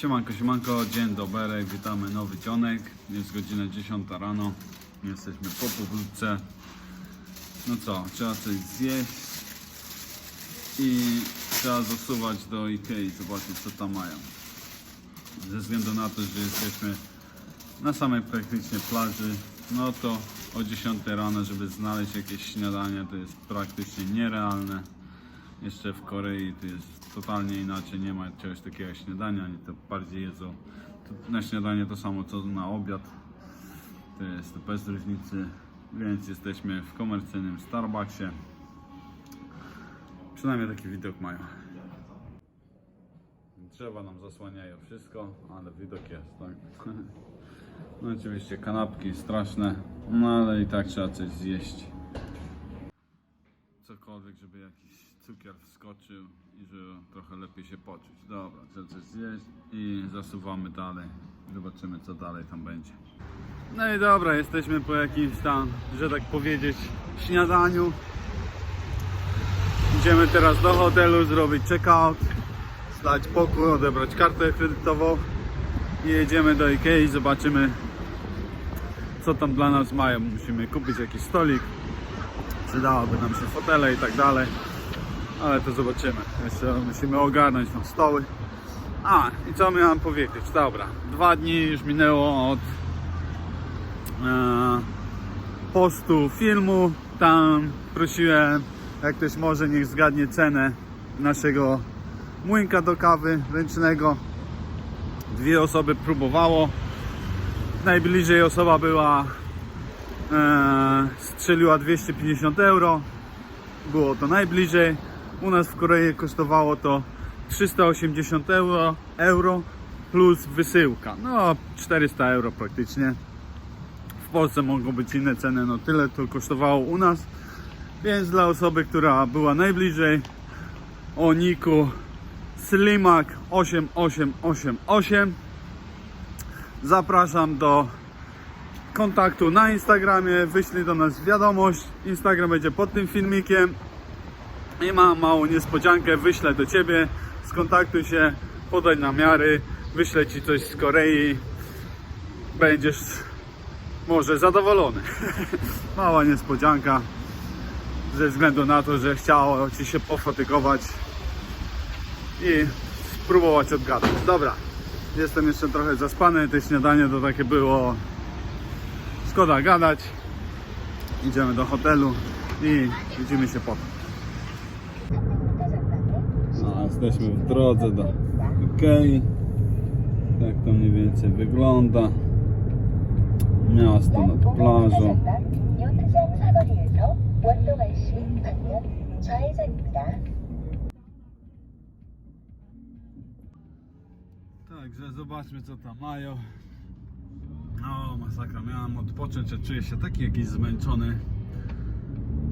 Siemanko, siemanko, dzień dobry, witamy nowy dzionek. Jest godzina 10 rano, jesteśmy po powrótce. No co, trzeba coś zjeść i trzeba zasuwać do Ikei, zobaczyć co tam mają. Ze względu na to, że jesteśmy na samej praktycznie plaży, no to o 10 rano, żeby znaleźć jakieś śniadanie, to jest praktycznie nierealne. Jeszcze w Korei to jest totalnie inaczej, nie ma czegoś takiego jak śniadania, oni to bardziej jedzą. To na śniadanie to samo co na obiad. To jest bez różnicy, więc jesteśmy w komercyjnym Starbucksie. Przynajmniej taki widok mają. Drzewa nam zasłaniają wszystko, ale widok jest, tak? No oczywiście kanapki straszne, no ale i tak trzeba coś zjeść cokolwiek, żeby jakiś cukier wskoczył i żeby trochę lepiej się poczuć. Dobra, trzeba coś zjeść i zasuwamy dalej. Zobaczymy co dalej tam będzie. No i dobra, jesteśmy po jakimś tam, że tak powiedzieć, śniadaniu. Idziemy teraz do hotelu zrobić check-out, zdać pokój, odebrać kartę kredytową i jedziemy do Ikei, zobaczymy co tam dla nas mają. Musimy kupić jakiś stolik, przydałoby nam się fotele i tak dalej, ale to zobaczymy. Jeszcze musimy ogarnąć tam stoły. A, i co miałem powiedzieć? Dobra, dwa dni już minęło od e, postu filmu. Tam prosiłem, jak ktoś może, niech zgadnie cenę naszego młynka do kawy ręcznego. Dwie osoby próbowało. Najbliżej osoba była e, strzeliła 250 euro. Było to najbliżej. U nas w Korei kosztowało to 380 euro, euro plus wysyłka. No 400 euro praktycznie. W Polsce mogą być inne ceny, no tyle to kosztowało u nas. Więc dla osoby, która była najbliżej o niku Slimak 8888 zapraszam do kontaktu na Instagramie, wyślij do nas wiadomość. Instagram będzie pod tym filmikiem. I mam małą niespodziankę, wyślę do Ciebie, skontaktuj się, podaj namiary, wyślę Ci coś z Korei. Będziesz może zadowolony. Mała niespodzianka, ze względu na to, że chciało Ci się pofatygować i spróbować odgadać. Dobra, jestem jeszcze trochę zaspany, te śniadanie to takie było Szkoda gadać. Idziemy do hotelu i widzimy się potem. Jesteśmy w drodze do Ikei. Tak to mniej więcej wygląda. Miasto nad plażą. Także zobaczmy co tam mają. O, masakra, miałem odpocząć, a czuję się taki jakiś zmęczony.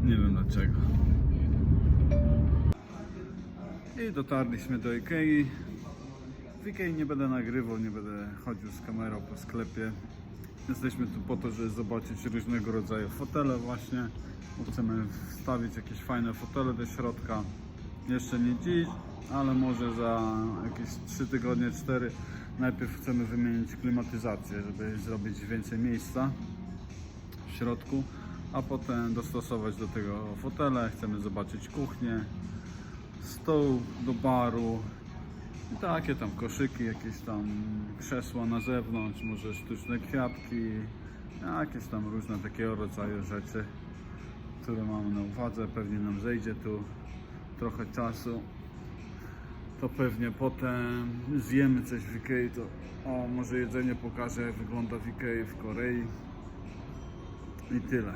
Nie wiem dlaczego. I dotarliśmy do Ikei. W Ikei nie będę nagrywał, nie będę chodził z kamerą po sklepie. Jesteśmy tu po to, żeby zobaczyć różnego rodzaju fotele właśnie. Chcemy wstawić jakieś fajne fotele do środka. Jeszcze nie dziś, ale może za jakieś 3 tygodnie, 4 najpierw chcemy wymienić klimatyzację, żeby zrobić więcej miejsca w środku, a potem dostosować do tego fotele. Chcemy zobaczyć kuchnię, stół do baru i takie tam koszyki, jakieś tam krzesła na zewnątrz, może sztuczne kwiatki, jakieś tam różne takiego rodzaju rzeczy, które mamy na uwadze. Pewnie nam zejdzie tu trochę czasu to pewnie potem zjemy coś w Ikei, to o, może jedzenie pokażę jak wygląda w Ikei w Korei i tyle.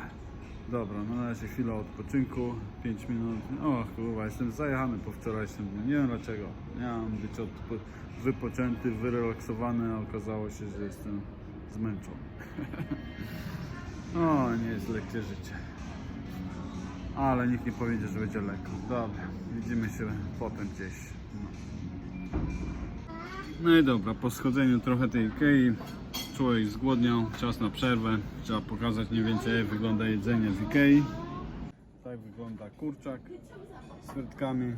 Dobra, na razie chwila odpoczynku, 5 minut. O kurwa, jestem zajechany po wczorajszym dniu, nie wiem dlaczego. Miałem być odpo- wypoczęty, wyrelaksowany, a okazało się, że jestem zmęczony. o, nie jest lekkie życie. Ale nikt nie powiedzie, że będzie lekko. Dobra, widzimy się potem gdzieś. No. No i dobra, po schodzeniu trochę tej Ikei człowiek zgłodniał, czas na przerwę. Trzeba pokazać mniej więcej jak wygląda jedzenie w Ikei. Tak wygląda kurczak z frytkami.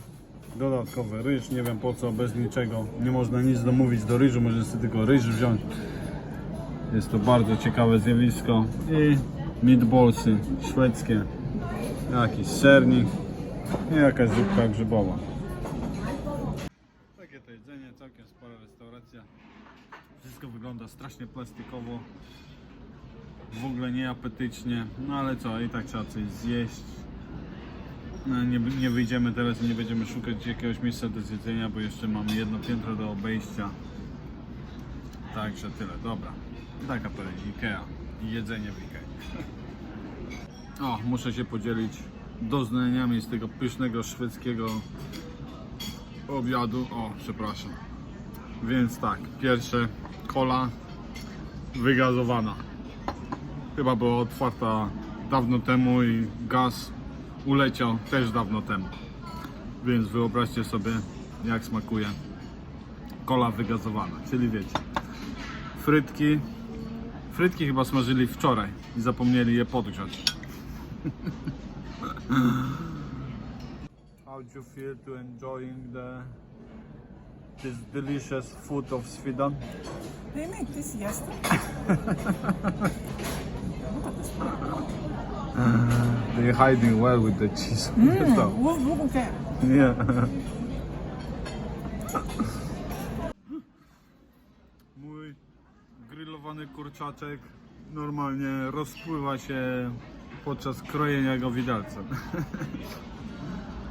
Dodatkowy ryż, nie wiem po co, bez niczego. Nie można nic domówić do ryżu, można sobie tylko ryż wziąć. Jest to bardzo ciekawe zjawisko. I meatballsy szwedzkie. Jakiś sernik i jakaś zupka grzybowa. Takie to jedzenie, całkiem spora restauracja. Wszystko wygląda strasznie plastikowo. W ogóle nieapetycznie. No ale co, i tak trzeba coś zjeść. No, nie, nie wyjdziemy teraz i nie będziemy szukać jakiegoś miejsca do zjedzenia, bo jeszcze mamy jedno piętro do obejścia. Także tyle, dobra. Taka to Ikea i jedzenie w Ikei. O, muszę się podzielić doznaniami z tego pysznego szwedzkiego obiadu. O, przepraszam. Więc tak, pierwsze kola wygazowana. Chyba była otwarta dawno temu i gaz uleciał też dawno temu. Więc wyobraźcie sobie jak smakuje kola wygazowana, czyli wiecie. Frytki. Frytki chyba smażyli wczoraj i zapomnieli je podgrzać. How do you feel to enjoying the this delicious food of Sweden? They make this yesterday. They're hiding well with the cheese. Mm, look, look at that. Nie. Mój grillowany kurczaczek normalnie rozpływa się podczas krojenia go widelcem.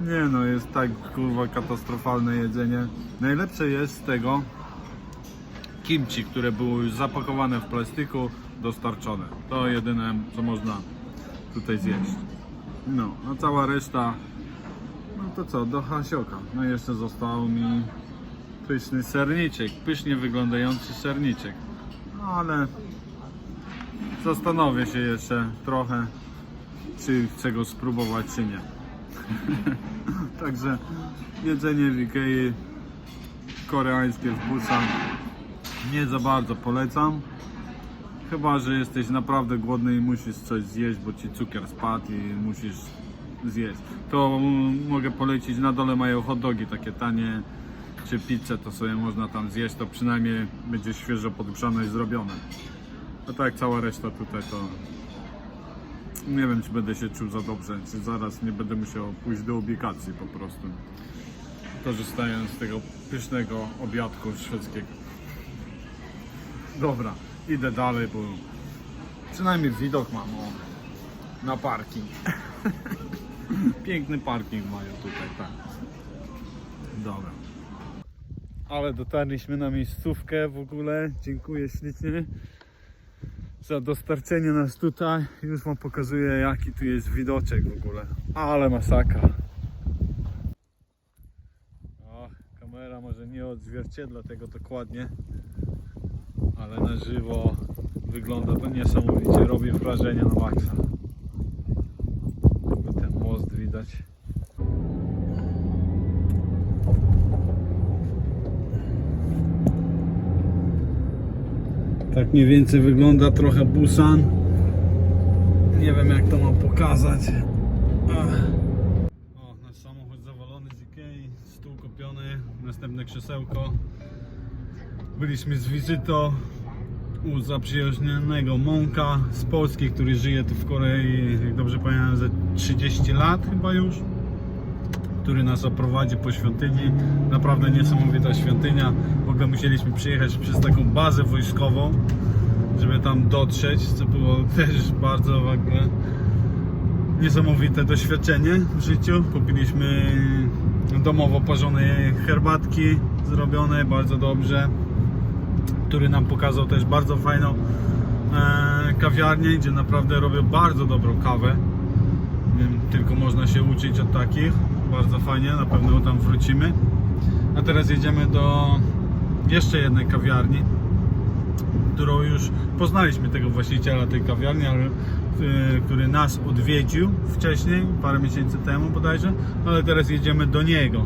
Nie no, jest tak kurwa katastrofalne jedzenie. Najlepsze jest z tego kimchi, które było już zapakowane w plastiku, dostarczone. To jedyne co można tutaj zjeść. No, a cała reszta no to co, do hasioka. No jeszcze został mi pyszny serniczek, pysznie wyglądający serniczek. No ale zastanowię się jeszcze trochę, czy chcę go spróbować, czy nie. Także jedzenie w Ikei koreańskie w Busan nie za bardzo polecam. Chyba, że jesteś naprawdę głodny i musisz coś zjeść, bo ci cukier spadł i musisz zjeść. To mogę polecić, na dole mają hot dogi takie tanie, czy pizzę, to sobie można tam zjeść, to przynajmniej będzie świeżo podgrzane i zrobione. A tak cała reszta tutaj to nie wiem, czy będę się czuł za dobrze, czy zaraz nie będę musiał pójść do ubikacji po prostu. Korzystając z tego pysznego obiadku szwedzkiego. Dobra, idę dalej, bo przynajmniej widok mam o, na parking. Piękny parking mają tutaj, tak. Dobra. Ale dotarliśmy na miejscówkę w ogóle. Dziękuję ślicznie za dostarczenie nas tutaj. Już Wam pokazuję jaki tu jest widoczek w ogóle. Ale masakra. O, kamera może nie odzwierciedla tego dokładnie, ale na żywo wygląda to niesamowicie. Robi wrażenie na maksa. Ten most widać. Tak mniej więcej wygląda trochę Busan. Nie wiem jak to mam pokazać. O, nasz samochód zawalony z Ikei, stół kupiony, następne krzesełko. Byliśmy z wizytą u zaprzyjaźnionego Monka z Polski, który żyje tu w Korei, jak dobrze pamiętam, ze 30 lat chyba już który nas oprowadzi po świątyni. Naprawdę niesamowita świątynia. W ogóle musieliśmy przyjechać przez taką bazę wojskową, żeby tam dotrzeć, co było też bardzo w ogóle niesamowite doświadczenie w życiu. Kupiliśmy domowo parzone herbatki zrobione bardzo dobrze, który nam pokazał też bardzo fajną e, kawiarnię, gdzie naprawdę robią bardzo dobrą kawę. Tylko można się uczyć od takich. Bardzo fajnie, na pewno tam wrócimy. A teraz jedziemy do jeszcze jednej kawiarni, którą już poznaliśmy tego właściciela tej kawiarni, ale, y, który nas odwiedził wcześniej, parę miesięcy temu bodajże, ale teraz jedziemy do niego.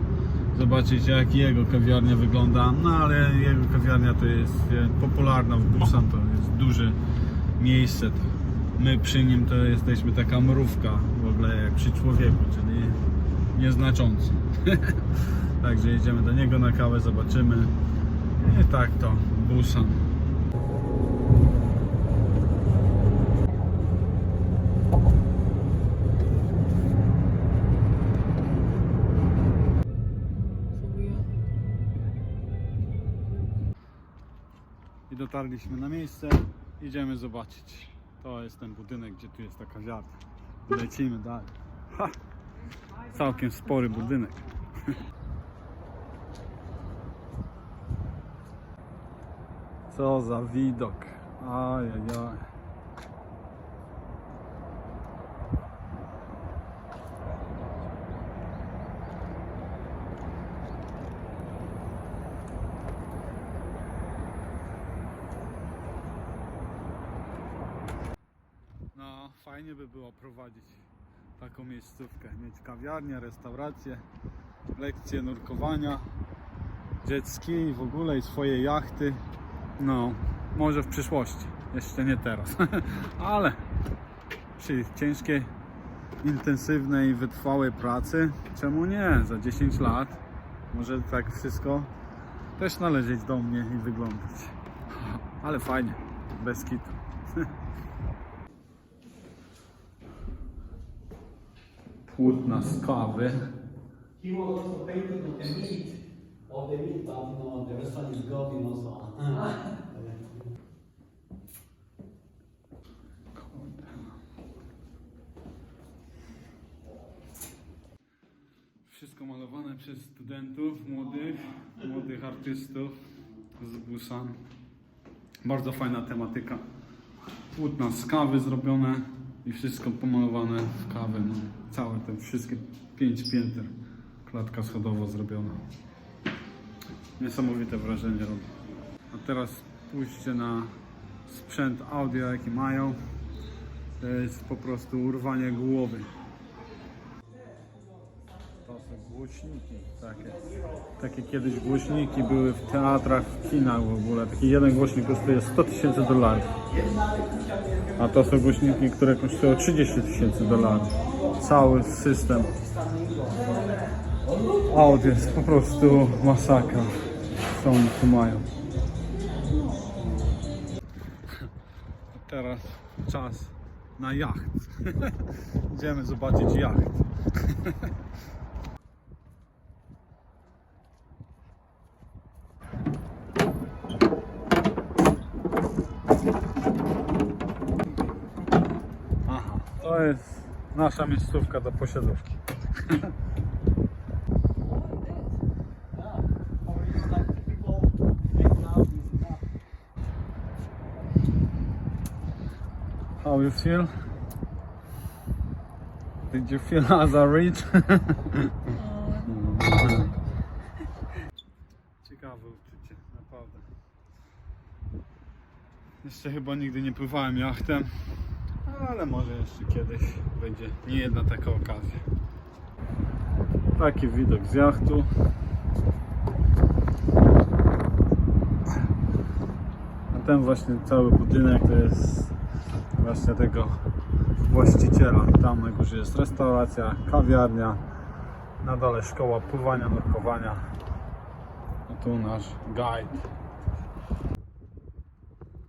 Zobaczyć jak jego kawiarnia wygląda. No ale jego kawiarnia to jest e, popularna w Busan, to jest duże miejsce. My przy nim to jesteśmy taka mrówka w ogóle jak przy człowieku, czyli nieznaczący. Także jedziemy do niego na kawę, zobaczymy. I tak to Busan. I dotarliśmy na miejsce. Idziemy zobaczyć. To jest ten budynek, gdzie tu jest taka wiata. Lecimy dalej. Ha! Całkiem spory budynek. Co za widok. Ajajaj. No, fajnie by było prowadzić taką miejscówkę. Mieć kawiarnię, restaurację, lekcje nurkowania, jet ski w ogóle i swoje jachty. No, może w przyszłości. Jeszcze nie teraz. Ale przy ciężkiej, intensywnej, wytrwałej pracy, czemu nie? Za 10 lat może tak wszystko też należeć do mnie i wyglądać. Ale fajnie, bez kitu. Płótna z kawy. He was also painting of the meat, of the meat, but you know, the restaurant is good, you know, so. Wszystko malowane przez studentów, młodych, młodych artystów z Busan. Bardzo fajna tematyka. Płótna z kawy zrobione i wszystko pomalowane w kawę. No, całe te wszystkie pięć pięter. Klatka schodowa zrobiona. Niesamowite wrażenie robi. A teraz pójście na sprzęt audio jaki mają. To jest po prostu urwanie głowy. To są głośniki takie. Takie kiedyś głośniki były w teatrach, w kinach w ogóle. Taki jeden głośnik kosztuje 100 tysięcy dolarów. A to są głośniki, które kosztują 30 tysięcy dolarów. Cały system. Audio jest po prostu masakra. Co oni tu mają. Teraz czas na jacht. Idziemy zobaczyć jacht. Aha, to jest nasza miejscówka do posiadówki. How you feel? Did you feel as I read? Ciekawe uczucie, naprawdę. Jeszcze chyba nigdy nie pływałem jachtem, ale może jeszcze kiedyś będzie nie jedna taka okazja. Taki widok z jachtu. A ten właśnie cały budynek to jest właśnie tego właściciela. Tam na górze jest restauracja, kawiarnia, na dole szkoła pływania, nurkowania. A tu nasz guide,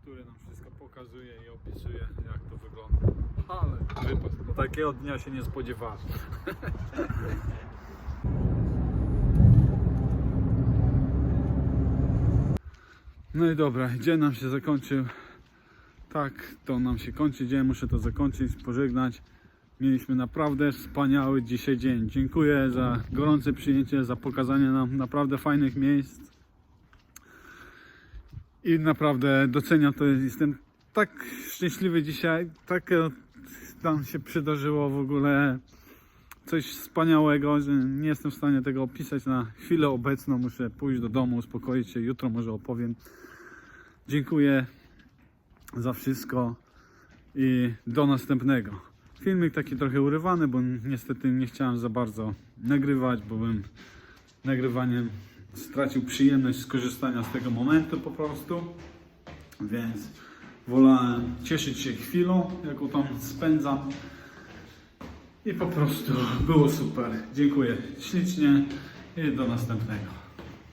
który nam wszystko pokazuje i opisuje jak to wygląda. Ale wypad, no takiego dnia się nie spodziewałem. No i dobra, dzień nam się zakończył. Tak, to nam się kończy dzień, muszę to zakończyć, pożegnać. Mieliśmy naprawdę wspaniały dzisiaj dzień. Dziękuję za gorące przyjęcie, za pokazanie nam naprawdę fajnych miejsc. I naprawdę doceniam to. Jestem tak szczęśliwy dzisiaj. Tak nam się przydarzyło w ogóle coś wspaniałego, że nie jestem w stanie tego opisać na chwilę obecną. Muszę pójść do domu, uspokoić się. Jutro może opowiem. Dziękuję za wszystko i do następnego. Filmik taki trochę urywany, bo niestety nie chciałem za bardzo nagrywać, bo bym nagrywaniem stracił przyjemność skorzystania z tego momentu po prostu. Więc wolałem cieszyć się chwilą, jaką tam spędzam. I po prostu było super. Dziękuję ślicznie i do następnego.